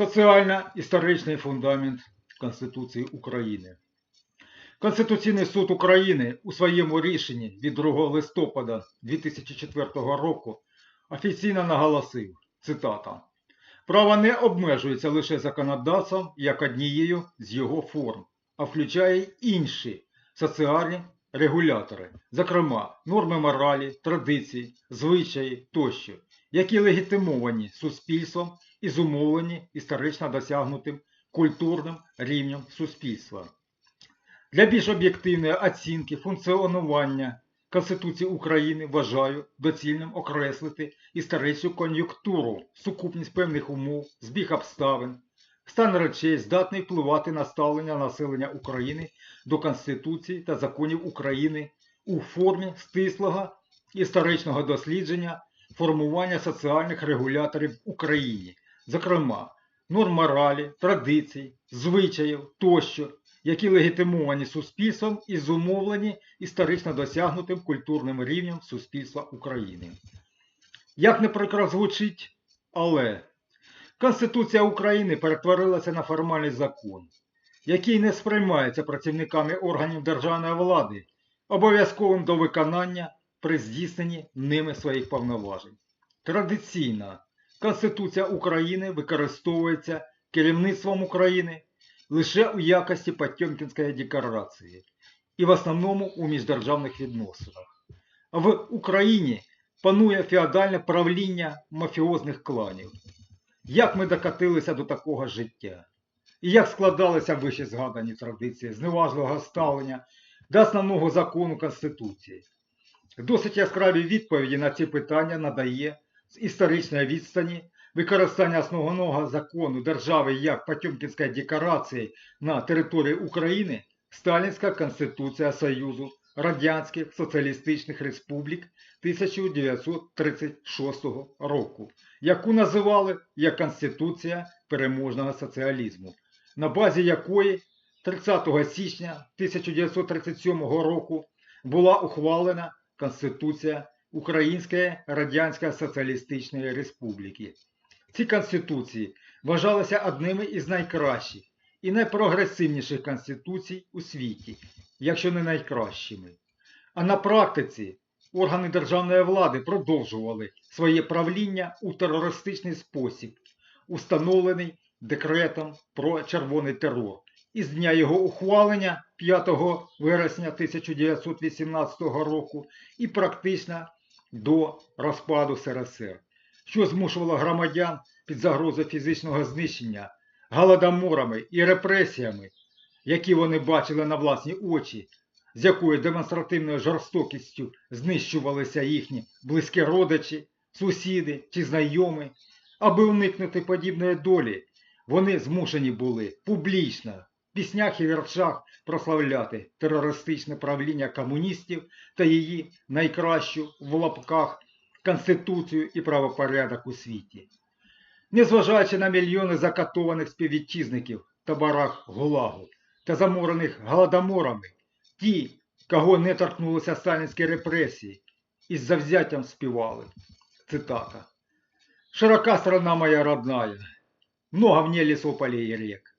Соціально-історичний фундамент Конституції України. Конституційний суд України у своєму рішенні від 2 листопада 2004 року офіційно наголосив, цитата, «Право не обмежується лише законодавством як однією з його форм, а включає інші соціальні регулятори, зокрема норми моралі, традицій, звичаї тощо, які легітимовані суспільством і зумовлені історично досягнутим культурним рівнем суспільства. Для більш об'єктивної оцінки функціонування Конституції України вважаю доцільним окреслити історичну кон'юнктуру, сукупність певних умов, збіг обставин, стан речей здатний впливати на ставлення населення України до Конституції та законів України у формі стислого історичного дослідження формування соціальних регуляторів в Україні, зокрема норм моралі, традицій, звичаїв тощо, які легітимовані суспільством і зумовлені історично досягнутим культурним рівнем суспільства України. Як не прикро звучить, але Конституція України перетворилася на формальний закон, який не сприймається працівниками органів державної влади обов'язковим до виконання при здійсненні ними своїх повноважень. Традиційно Конституція України використовується керівництвом України лише у якості Потьомкінської декларації і в основному у міждержавних відносинах. А в Україні панує феодальне правління мафіозних кланів. Як ми докатилися до такого життя? І як складалися вище згадані традиції зневажливого ставлення до основного закону Конституції? Досить яскраві відповіді на ці питання надає з історичної відстані використання основного закону держави як Потьомкінської декларації на території України Сталінська Конституція Союзу Радянських Соціалістичних Республік 1936 року, яку називали як Конституція переможного соціалізму, на базі якої 30 січня 1937 року була ухвалена Конституція Української Радянської Соціалістичної Республіки. Ці конституції вважалися одними із найкращих і найпрогресивніших конституцій у світі, якщо не найкращими. А на практиці органи державної влади продовжували своє правління у терористичний спосіб, установлений декретом про червоний терор. Із дня його ухвалення 5 вересня 1918 року і практично до розпаду СРСР, що змушувало громадян під загрозою фізичного знищення, голодоморами і репресіями, які вони бачили на власні очі, з якою демонстративною жорстокістю знищувалися їхні близькі родичі, сусіди чи знайомі, аби уникнути подібної долі, вони змушені були публічно піснях і віршах прославляти терористичне правління комуністів та її найкращу в лапках Конституцію і правопорядок у світі. Незважаючи на мільйони закатованих співвітчизників в таборах Гулагу та заморених голодоморами, ті, кого не торкнулися сталінські репресії, із завзяттям співали. Цитата. «Широка страна моя родная, много в ней лесов, полей и рек.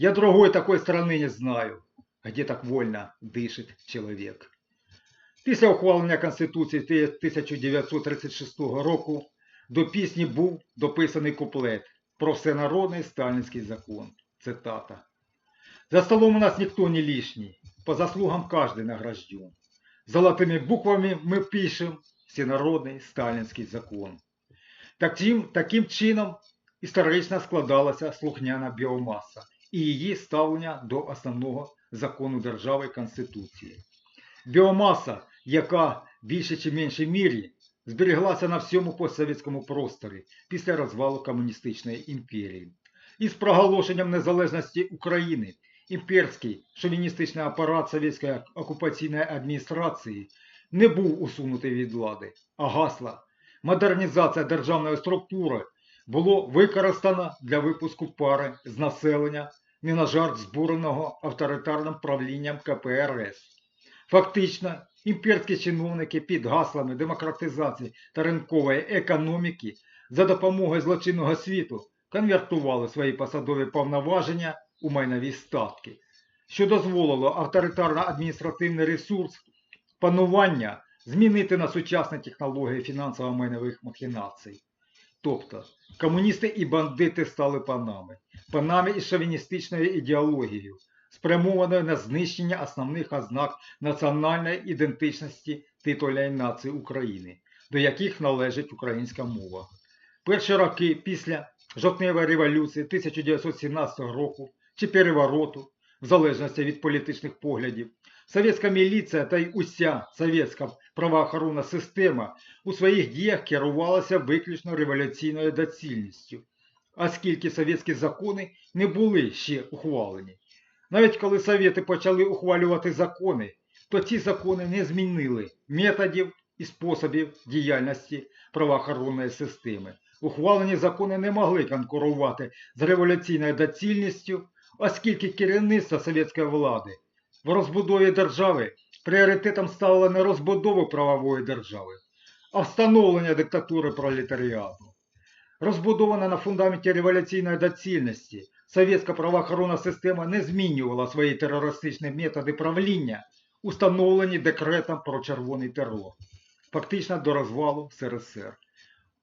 Я другой такой страны не знаю, где так вольно дышит человек. Після ухвалення Конституції 1936 року до пісні був дописаний куплет про всенародний сталінський закон. Цитата. За столом у нас ніхто не лишний, по заслугам каждый награжден. Золотыми буквами мы пишем всенародний сталінський закон. Таким, таким чином історично складалася слухняна біомаса і її ставлення до основного закону держави Конституції. Біомаса, яка в більшій чи меншій мірі зберіглася на всьому постсовєтському просторі після розвалу комуністичної імперії. Із проголошенням незалежності України імперський шовіністичний апарат совєтської окупаційної адміністрації не був усунутий від влади, а гасла модернізація державної структури було використано для випуску пари з населення не на жарт збуреного авторитарним правлінням КПРС. Фактично, імперські чиновники під гаслами демократизації та ринкової економіки за допомогою злочинного світу конвертували свої посадові повноваження у майнові статки, що дозволило авторитарно-адміністративний ресурс панування змінити на сучасні технології фінансово-майнових махінацій. Тобто комуністи і бандити стали панами, панами із шовіністичною ідеологією, спрямованою на знищення основних ознак національної ідентичності титульної нації України, до яких належить українська мова. Перші роки після жовтневої революції 1917 року чи перевороту, в залежності від політичних поглядів, совєтська міліція та й уся совєтська правоохоронна система у своїх діях керувалася виключно революційною доцільністю, оскільки совєтські закони не були ще ухвалені. Навіть коли совєти почали ухвалювати закони, то ці закони не змінили методів і способів діяльності правоохоронної системи. Ухвалені закони не могли конкурувати з революційною доцільністю, оскільки керівництво совєтської влади в розбудові держави пріоритетом ставило не розбудову правової держави, а встановлення диктатури пролетаріату. Розбудована на фундаменті революційної доцільності, совєтська правоохоронна система не змінювала свої терористичні методи правління, установлені декретом про червоний терор, фактично до розвалу СРСР.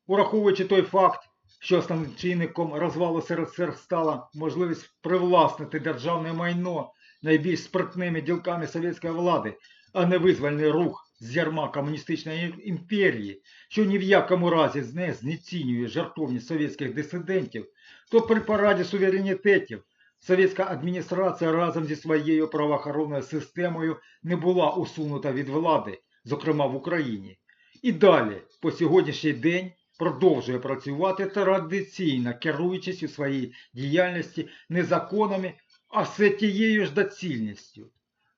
Ураховуючи той факт, що основним чинником розвалу СРСР стала можливість привласнити державне майно найбільш спритними ділками совєтської влади, а не визвольний рух з ярма комуністичної імперії, що ні в якому разі не знецінює жертовність совєтських дисидентів, то при параді суверенітетів совєтська адміністрація разом зі своєю правоохоронною системою не була усунута від влади, зокрема в Україні. І далі, по сьогоднішній день, продовжує працювати традиційно, керуючись у своїй діяльності не законами, а все тією ж доцільністю.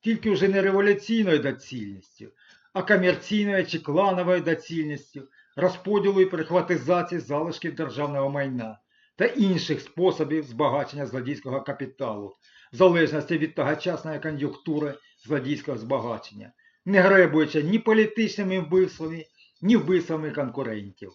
Тільки вже не революційною доцільністю, а комерційною чи клановою доцільністю, розподілу і прихватизації залишків державного майна та інших способів збагачення злодійського капіталу, в залежності від тогочасної кон'юнктури злодійського збагачення, не гребуючи ні політичними вбивствами, ні вбивствами конкурентів.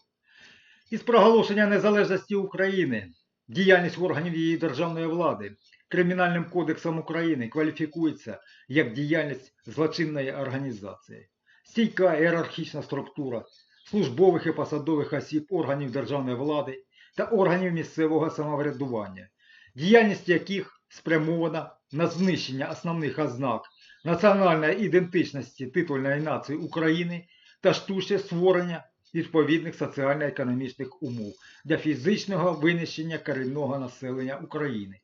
Із проголошення незалежності України, діяльність органів її державної влади, Кримінальним кодексом України кваліфікується як діяльність злочинної організації. Стійка ієрархічна структура службових і посадових осіб органів державної влади та органів місцевого самоврядування, діяльність яких спрямована на знищення основних ознак національної ідентичності титульної нації України та штучне створення відповідних соціально-економічних умов для фізичного винищення корінного населення України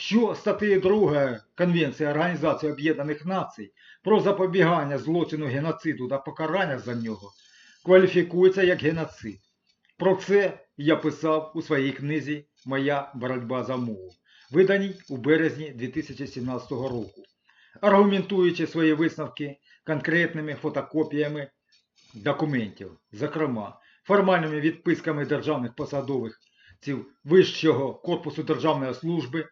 що статтею 2 Конвенції Організації Об'єднаних Націй про запобігання злочину геноциду та покарання за нього кваліфікується як геноцид. Про це я писав у своїй книзі Моя боротьба за мову, виданій у березні 2017 року, аргументуючи свої висновки конкретними фотокопіями документів, зокрема формальними відписками державних посадових Вищого корпусу державної служби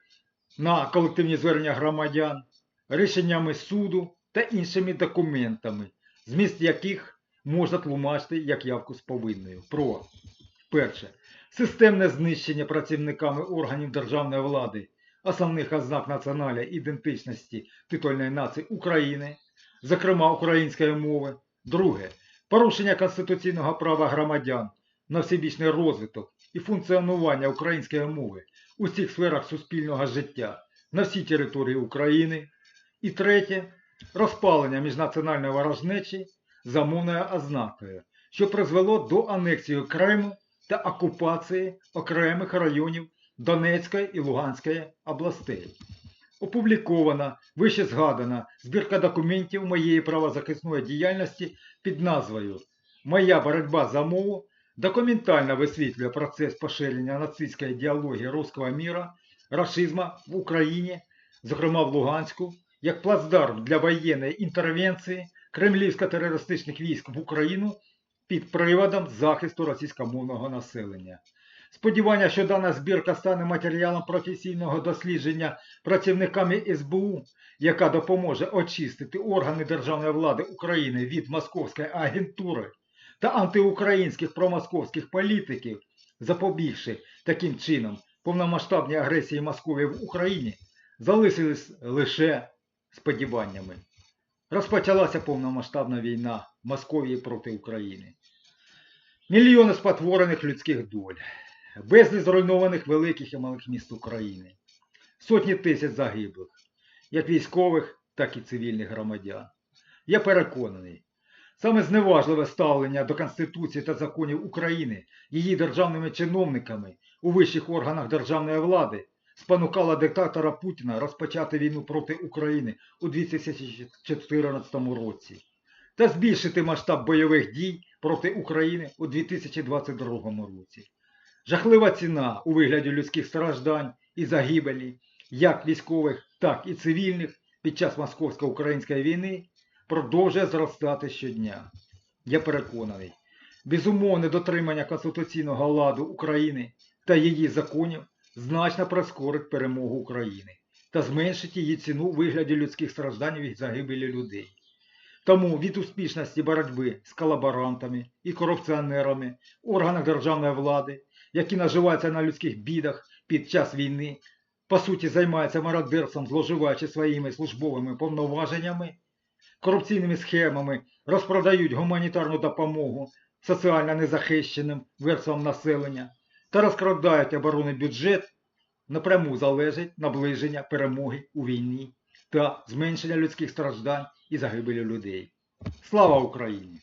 на колективні звернення громадян, рішеннями суду та іншими документами, зміст яких можна тлумачити як явку з повинною. Про перше. Системне знищення працівниками органів державної влади основних ознак національної ідентичності титульної нації України, зокрема української мови. Друге. Порушення конституційного права громадян на всебічний розвиток і функціонування української мови у всіх сферах суспільного життя на всій території України. І третє розпалення міжнаціональної ворожнечі за мовною ознакою, що призвело до анексії Криму та окупації окремих районів Донецької і Луганської областей. Опублікована вище згадана збірка документів моєї правозахисної діяльності під назвою Моя боротьба за мову документально висвітлює процес поширення нацистської ідеології руського міра, расизма в Україні, зокрема в Луганську, як плацдарм для воєнної інтервенції кремлівсько-терористичних військ в Україну під приводом захисту російськомовного населення. Сподівання, що дана збірка стане матеріалом професійного дослідження працівниками СБУ, яка допоможе очистити органи державної влади України від московської агентури та антиукраїнських промосковських політиків, запобігши таким чином повномасштабній агресії Московії в Україні залишились лише сподіваннями. Розпочалася повномасштабна війна Московії проти України. Мільйони спотворених людських доль, безліч зруйнованих великих і малих міст України, сотні тисяч загиблих, як військових, так і цивільних громадян. Я переконаний, саме зневажливе ставлення до Конституції та законів України її державними чиновниками у вищих органах державної влади спонукало диктатора Путіна розпочати війну проти України у 2014 році та збільшити масштаб бойових дій проти України у 2022 році. Жахлива ціна у вигляді людських страждань і загибелі, як військових, так і цивільних під час московсько-української війни продовжує зростати щодня. Я переконаний, безумовне дотримання конституційного ладу України та її законів значно прискорить перемогу України та зменшить її ціну у вигляді людських страждань і загибелі людей. Тому від успішності боротьби з колаборантами і корупціонерами в органах державної влади, які наживаються на людських бідах під час війни, по суті займаються мародерством, зловживаючи своїми службовими повноваженнями, корупційними схемами, розпродають гуманітарну допомогу соціально незахищеним верствам населення та розкрадають оборонний бюджет, напряму залежить наближення перемоги у війні та зменшення людських страждань і загибелі людей. Слава Україні!